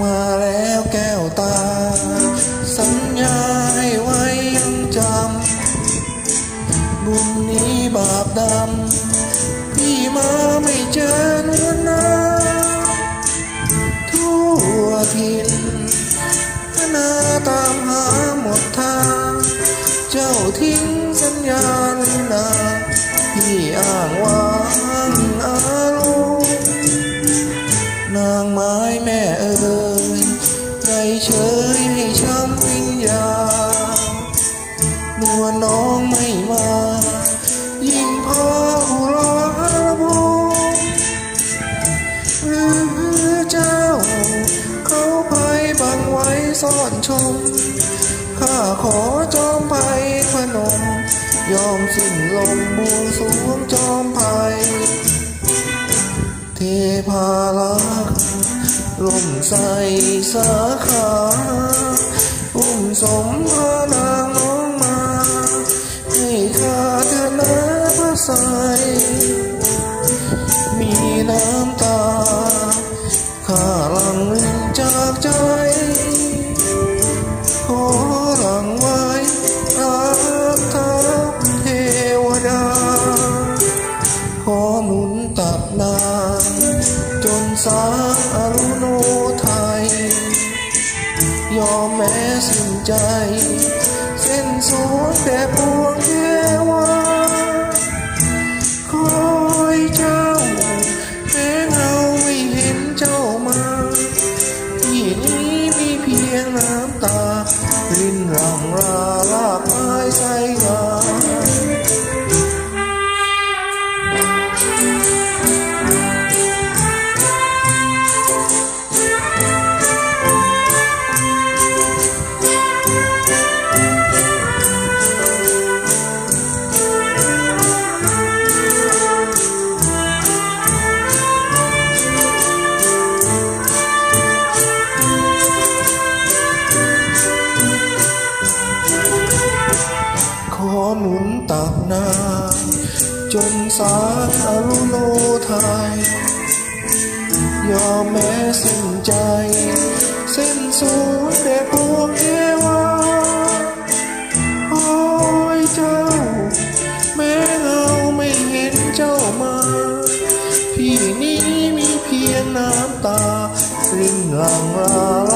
มาแล้วแก้วตา สัญญาให้ไว้ยังจำบุญนี้บาปดำพี่มาไม่เจอนวลนาทั่วทินนาตามหาหมดทาง เจ้าทิ้งสัญญาณนาพี่อ้างวา แม่เอ่ยใจเฉยให้ช้ำวิญญาณนัวน้องไม่มา ยิ่งพาอุราระบมหรือเจ้า เขาภัยบังไว้ซ่อนชมข้าขอจอมภัยพนม ยอมสิ้นลมบวงสวงจอมภัยเทพาลักษ์ ร่มใสสาขาอุ้มสมพานางน้องมา ให้ข้าเธอนาพระใสมีน้ำตา ข้าหลังจากใจ ขอหลังไว้รักทักเทวดา ขอหนุนตักนางจนสาง แม้สิ้นใจ เส้นสวงแต่ปวงเทวาคอยเจ้า แม้เงาไม่เห็นเจ้ามาที่นี้มีเพียงน้ำตา รินรังราลากไม้ใสงา นาจนสาธารุโลไทย ยอมแม้สิ้นใจ สิ้นสูญแต่ปวงเทวาโอ้ยเจ้า แม้เราไม่เห็นเจ้ามา พี่นี้มีเพียงน้ำตารินหลังลา